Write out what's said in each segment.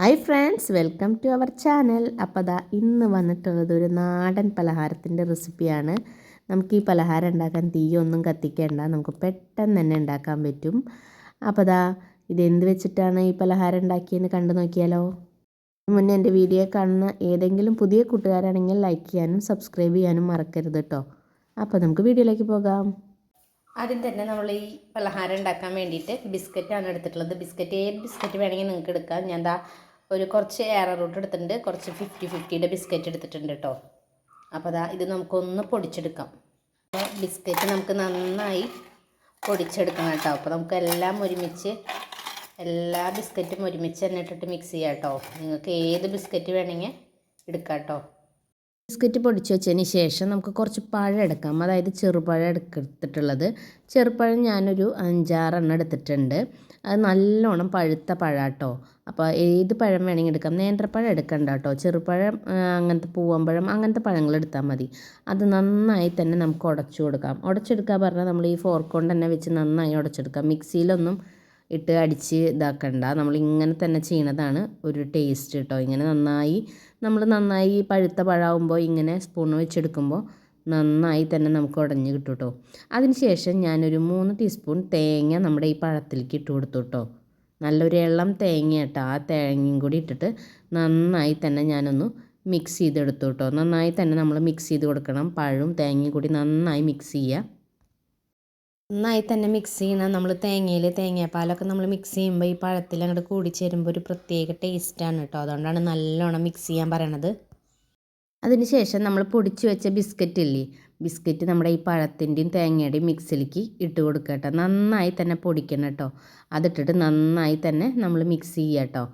Hi friends welcome to our channel. അപ്പോൾ അതാ ഇന്ന് വന്നിട്ടുള്ളത് ഒരു നാടൻ പലഹാരത്തിന്റെ റെസിപ്പിയാണ്. നമുക്ക് ഈ പലഹാരം ഉണ്ടാക്കാൻ തീയൊന്നും കത്തിക്കേണ്ട. നമുക്ക് പെട്ടെന്ന് തന്നെ ഉണ്ടാക്കാൻ പറ്റും. അപ്പോൾ അതാ ഇതെന്ത് വെച്ചിട്ടാണ് ഈ പലഹാരം ഉണ്ടാക്കിയെന്ന് കണ്ടു നോക്കിയാലോ? മുന്നേ എന്റെ വീഡിയോ കാണുന്ന ഏതെങ്കിലും പുതിയ കൂട്ടുകാരാണെങ്കിൽ ലൈക്ക് ചെയ്യാനും സബ്സ്ക്രൈബ് ചെയ്യാനും മറക്കരുത് കേട്ടോ അപ്പോൾ നമുക്ക് വീഡിയോയിലേക്ക് പോകാം. ആദ്യം തന്നെ നമ്മൾ ഈ പലഹാരം ഉണ്ടാക്കാൻ വേണ്ടിയിട്ട് ബിസ്ക്കറ്റാണ് എടുത്തിട്ടുള്ളത്. ബിസ്ക്കറ്റ് ഏത് ബിസ്ക്കറ്റ് വേണമെങ്കിൽ നിങ്ങൾക്ക് എടുക്കാം. ഞാൻ ദാ ഒരു കുറച്ച് ഏറ റൂട്ട് എടുത്തിട്ടുണ്ട്. കുറച്ച് ഫിഫ്റ്റി ഫിഫ്റ്റിയുടെ ബിസ്ക്കറ്റ് എടുത്തിട്ടുണ്ട് കേട്ടോ അപ്പോൾ അതാ ഇത് നമുക്കൊന്ന് പൊടിച്ചെടുക്കാം. ബിസ്ക്കറ്റ് നമുക്ക് നന്നായി പൊടിച്ചെടുക്കണം കേട്ടോ. അപ്പോൾ നമുക്ക് എല്ലാം ഒരുമിച്ച് എല്ലാ ബിസ്ക്കറ്റും ഒരുമിച്ച് തന്നെ ഇട്ടിട്ട് മിക്സ് ചെയ്യാം കേട്ടോ നിങ്ങൾക്ക് ഏത് ബിസ്ക്കറ്റ് വേണമെങ്കിൽ എടുക്കാം കേട്ടോ ബിസ്ക്കറ്റ് പൊടിച്ച് വെച്ചതിന് ശേഷം നമുക്ക് കുറച്ച് പഴം എടുക്കാം. അതായത് ചെറുപഴം എടുത്തിട്ടുള്ളത്. ചെറുപഴം ഞാനൊരു അഞ്ചാറെണ്ണം എടുത്തിട്ടുണ്ട്. അത് നല്ലോണം പഴുത്ത പഴാട്ടോ. അപ്പോൾ ഏത് പഴം വേണമെങ്കിൽ എടുക്കാം. നേന്ത്രപ്പഴം എടുക്കണ്ട കേട്ടോ. ചെറുപഴം അങ്ങനത്തെ പൂവമ്പഴം അങ്ങനത്തെ പഴങ്ങൾ എടുത്താൽ മതി. അത് നന്നായി തന്നെ നമുക്ക് ഉടച്ചു കൊടുക്കാം. ഉടച്ചെടുക്കുക പറഞ്ഞാൽ നമ്മൾ ഈ ഫോർക്ക് കൊണ്ട് തന്നെ വെച്ച് നന്നായി ഉടച്ചെടുക്കാം. മിക്സിയിലൊന്നും ഇട്ട് അടിച്ച് ഇതാക്കണ്ട. നമ്മൾ ഇങ്ങനെ തന്നെ ചെയ്യണതാണ് ഒരു ടേസ്റ്റ് കേട്ടോ ഇങ്ങനെ നന്നായി നമ്മൾ നന്നായി പഴുത്ത പഴമാകുമ്പോൾ ഇങ്ങനെ സ്പൂൺ വെച്ചെടുക്കുമ്പോൾ നന്നായി തന്നെ നമുക്ക് ഉടഞ്ഞ് കിട്ടും കേട്ടോ അതിനുശേഷം ഞാനൊരു മൂന്ന് ടീസ്പൂൺ തേങ്ങ നമ്മുടെ ഈ പഴത്തിലേക്ക് ഇട്ട് കൊടുത്തു കേട്ടോ നല്ലൊരു ഇളം തേങ്ങ കേട്ടോ ആ തേങ്ങയും കൂടി ഇട്ടിട്ട് നന്നായി തന്നെ ഞാനൊന്ന് മിക്സ് ചെയ്തെടുത്തു കേട്ടോ നന്നായി തന്നെ നമ്മൾ മിക്സ് ചെയ്ത് കൊടുക്കണം. പഴവും തേങ്ങയും കൂടി നന്നായി മിക്സ് ചെയ്യുക. നന്നായി തന്നെ മിക്സ് ചെയ്യണം. നമ്മൾ തേങ്ങയിൽ തേങ്ങാപ്പാലൊക്കെ നമ്മൾ മിക്സ് ചെയ്യുമ്പോൾ ഈ പഴത്തിൽ അങ്ങോട്ട് കൂടി കൂടിച്ചേരുമ്പോൾ ഒരു പ്രത്യേക ടേസ്റ്റാണ് കേട്ടോ അതുകൊണ്ടാണ് നല്ലോണം മിക്സ് ചെയ്യാൻ പറയണത്. അതിനുശേഷം നമ്മൾ പൊടിച്ച് വെച്ച ബിസ്ക്കറ്റ് ഇല്ലേ? ബിസ്ക്കറ്റ് നമ്മുടെ ഈ പഴത്തിന്റെയും തേങ്ങയുടെയും മിക്സിലേക്ക് ഇട്ട് കൊടുക്കുക കേട്ടോ നന്നായി തന്നെ പൊടിക്കണം കേട്ടോ അതിട്ടിട്ട് നന്നായി തന്നെ നമ്മൾ മിക്സ് ചെയ്യുക കേട്ടോ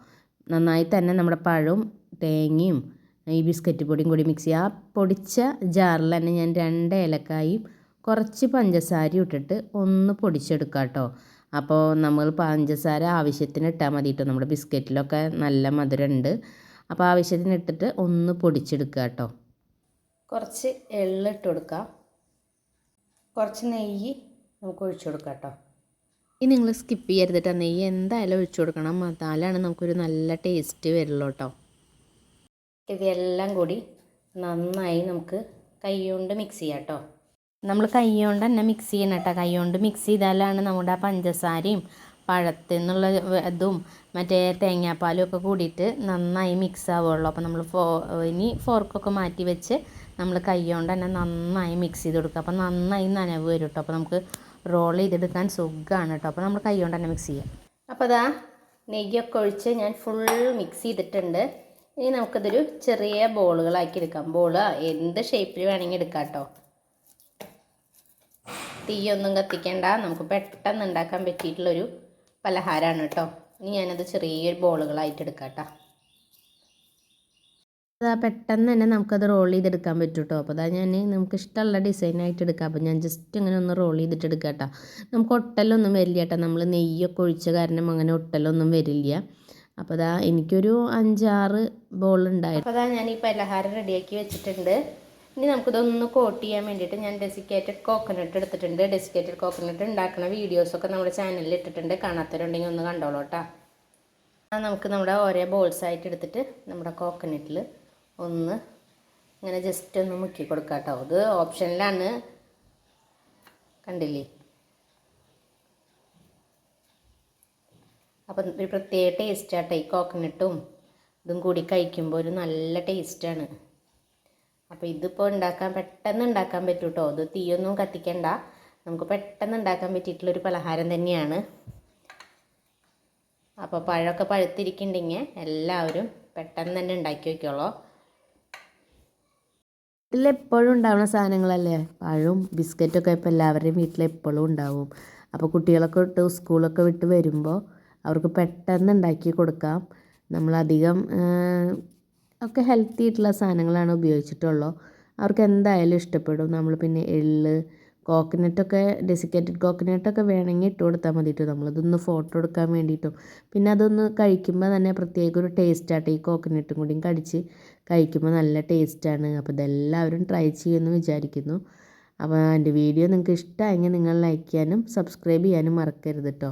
നന്നായി തന്നെ നമ്മുടെ പഴവും തേങ്ങയും ഈ ബിസ്ക്കറ്റ് പൊടിയും കൂടി മിക്സ് ചെയ്യുക ആ പൊടിച്ച ജാറിൽ തന്നെ ഞാൻ രണ്ട് ഏലക്കായും കുറച്ച് പഞ്ചസാര ഇട്ടിട്ട് ഒന്ന് പൊടിച്ചെടുക്കുക കേട്ടോ. അപ്പോൾ നമ്മൾ പഞ്ചസാര ആവശ്യത്തിന് ഇട്ടാൽ മതി കേട്ടോ. നമ്മുടെ ബിസ്ക്കറ്റിലൊക്കെ നല്ല മധുരമുണ്ട്. അപ്പോൾ ആവശ്യത്തിന് ഇട്ടിട്ട് ഒന്ന് പൊടിച്ചെടുക്കുക കേട്ടോ. കുറച്ച് എള്ള് ഇട്ട് കൊടുക്കാം. കുറച്ച് നെയ്യ് നമുക്ക് ഒഴിച്ചു കൊടുക്കാം കേട്ടോ. ഇനി നിങ്ങൾ സ്കിപ്പ് ചെയ്യരുത് കേട്ടോ. നെയ്യ് എന്തായാലും ഒഴിച്ചു കൊടുക്കണം. എന്നാലാണ് നമുക്കൊരു നല്ല ടേസ്റ്റ് വരുള്ളൂ കേട്ടോ. ഇതെല്ലാം കൂടി നന്നായി നമുക്ക് കൈ കൊണ്ട് മിക്സ് ചെയ്യാം കേട്ടോ. നമ്മൾ കൈ കൊണ്ട് തന്നെ മിക്സ് ചെയ്യണം കേട്ടോ. കൈ കൊണ്ട് മിക്സ് ചെയ്താലാണ് നമ്മുടെ ആ പഞ്ചസാരയും പഴത്തിൽ നിന്നുള്ള ഇതും മറ്റേ തേങ്ങാപ്പാലും ഒക്കെ കൂടിയിട്ട് നന്നായി മിക്സ് ആവുള്ളൂ. അപ്പോൾ നമ്മൾ ഫോ ഇനി ഫോർക്കൊക്കെ മാറ്റി വെച്ച് നമ്മൾ കൈ കൊണ്ട് തന്നെ നന്നായി മിക്സ് ചെയ്ത് കൊടുക്കുക. അപ്പോൾ നന്നായി നനവ് വരും കേട്ടോ. അപ്പോൾ നമുക്ക് റോൾ ചെയ്തെടുക്കാൻ സുഖമാണ് കേട്ടോ. അപ്പോൾ നമ്മൾ കൈ കൊണ്ട് തന്നെ മിക്സ് ചെയ്യാം. അപ്പോൾ അതാ നെയ്യൊക്കെ ഒഴിച്ച് ഞാൻ ഫുൾ മിക്സ് ചെയ്തിട്ടുണ്ട്. ഇനി നമുക്കിതൊരു ചെറിയ ബോളുകളാക്കി എടുക്കാം. ബോൾ എന്ത് ഷേപ്പിൽ വേണമെങ്കിൽ എടുക്കാം കേട്ടോ. തീയൊന്നും കത്തിക്കേണ്ട. നമുക്ക് പെട്ടെന്ന് ഉണ്ടാക്കാൻ പറ്റിയിട്ടുള്ളൊരു പലഹാരമാണ് കേട്ടോ. ഇനി ഞാനത് ചെറിയ ബോളുകളായിട്ട് എടുക്കാം അതാ പെട്ടെന്ന് തന്നെ നമുക്കത് റോൾ ചെയ്തെടുക്കാൻ പറ്റും കേട്ടോ. അപ്പോൾ അതാ ഞാൻ നമുക്ക് ഇഷ്ടമുള്ള ഡിസൈനായിട്ട് എടുക്കാം. അപ്പോൾ ഞാൻ ജസ്റ്റ് ഇങ്ങനെ ഒന്ന് റോൾ ചെയ്തിട്ട് എടുക്കാം കേട്ടോ. നമുക്ക് ഒട്ടലൊന്നും വരില്ല കേട്ടോ. നമ്മൾ നെയ്യൊക്കെ ഒഴിച്ച കാരണം അങ്ങനെ ഒട്ടലൊന്നും വരില്ല. അപ്പോൾ അതാ എനിക്കൊരു അഞ്ചാറ് ബോൾ ഉണ്ടായിരുന്നു അപ്പോൾ അതാ ഞാൻ ഈ പലഹാരം റെഡിയാക്കി വെച്ചിട്ടുണ്ട്. ഇനി നമുക്കിതൊന്ന് കോട്ട് ചെയ്യാൻ വേണ്ടിയിട്ട് ഞാൻ ഡെസിക്കേറ്റഡ് കോക്കനട്ട് എടുത്തിട്ടുണ്ട്. ഡെസിക്കേറ്റഡ് കോക്കനട്ട് ഉണ്ടാക്കുന്ന വീഡിയോസൊക്കെ നമ്മുടെ ചാനലിൽ ഇട്ടിട്ടുണ്ട്. കാണാത്തവരുണ്ടെങ്കിൽ ഒന്ന് കണ്ടോളൂ ആ നമുക്ക് നമ്മുടെ ഓരോ ബോൾസ് ആയിട്ട് എടുത്തിട്ട് നമ്മുടെ കോക്കനട്ടിൽ ഒന്ന് ഇങ്ങനെ ജസ്റ്റ് ഒന്ന് മുക്കി കൊടുക്കാം കേട്ടോ. ഇത് ഓപ്ഷനിലാണ് കണ്ടില്ലേ? അപ്പം ഒരു പ്രത്യേക ടേസ്റ്റാട്ടോ ഈ കോക്കനട്ടും ഇതും കൂടി കഴിക്കുമ്പോൾ ഒരു നല്ല ടേസ്റ്റാണ് അപ്പോൾ ഇതിപ്പോൾ ഉണ്ടാക്കാൻ പെട്ടെന്ന് ഉണ്ടാക്കാൻ പറ്റും കേട്ടോ ഇത് തീയൊന്നും കത്തിക്കണ്ട. നമുക്ക് പെട്ടെന്ന് ഉണ്ടാക്കാൻ പറ്റിയിട്ടുള്ളൊരു പലഹാരം തന്നെയാണ്. അപ്പോൾ പഴമൊക്കെ പഴുത്തിരിക്കുന്നുണ്ടെങ്കിൽ എല്ലാവരും പെട്ടെന്ന് തന്നെ ഉണ്ടാക്കി വയ്ക്കുള്ളൂ. വീട്ടിലെപ്പോഴും ഉണ്ടാവുന്ന സാധനങ്ങളല്ലേ? പഴവും ബിസ്ക്കറ്റൊക്കെ ഇപ്പോൾ എല്ലാവരുടെയും വീട്ടിലെപ്പോഴും ഉണ്ടാവും. അപ്പോൾ കുട്ടികളൊക്കെ വിട്ട് സ്കൂളൊക്കെ വിട്ട് വരുമ്പോൾ അവർക്ക് പെട്ടെന്ന് ഉണ്ടാക്കി കൊടുക്കാം. നമ്മളധികം ഒക്കെ ഹെൽത്തി ആയിട്ടുള്ള സാധനങ്ങളാണ് ഉപയോഗിച്ചിട്ടുള്ളൂ. അവർക്ക് എന്തായാലും ഇഷ്ടപ്പെടും. നമ്മൾ പിന്നെ എള്ള് കോക്കനട്ടൊക്കെ ഡെസിക്കേറ്റഡ് കോക്കനട്ടൊക്കെ വേണമെങ്കിൽ ഇട്ട് കൊടുത്താൽ മതി കേട്ടോ നമ്മളതൊന്ന് ഫോട്ടോ എടുക്കാൻ വേണ്ടിയിട്ടും. പിന്നെ അതൊന്ന് കഴിക്കുമ്പോൾ തന്നെ പ്രത്യേക ഒരു ടേസ്റ്റാട്ടെ ഈ കോക്കനട്ടും കൂടിയും കടിച്ച് കഴിക്കുമ്പോൾ നല്ല ടേസ്റ്റാണ് അപ്പോൾ ഇതെല്ലാവരും ട്രൈ ചെയ്യുമെന്ന് വിചാരിക്കുന്നു. അപ്പോൾ എന്റെ വീഡിയോ നിങ്ങൾക്ക് ഇഷ്ടമായെങ്കിൽ നിങ്ങൾ ലൈക്ക് ചെയ്യാനും സബ്സ്ക്രൈബ് ചെയ്യാനും മറക്കരുത് കേട്ടോ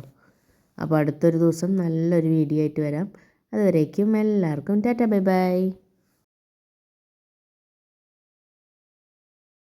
അപ്പോൾ അടുത്തൊരു ദിവസം നല്ലൊരു വീഡിയോ ആയിട്ട് വരാം. അതുവരേക്കും എല്ലാവർക്കും ടാറ്റ ബൈ ബൈ.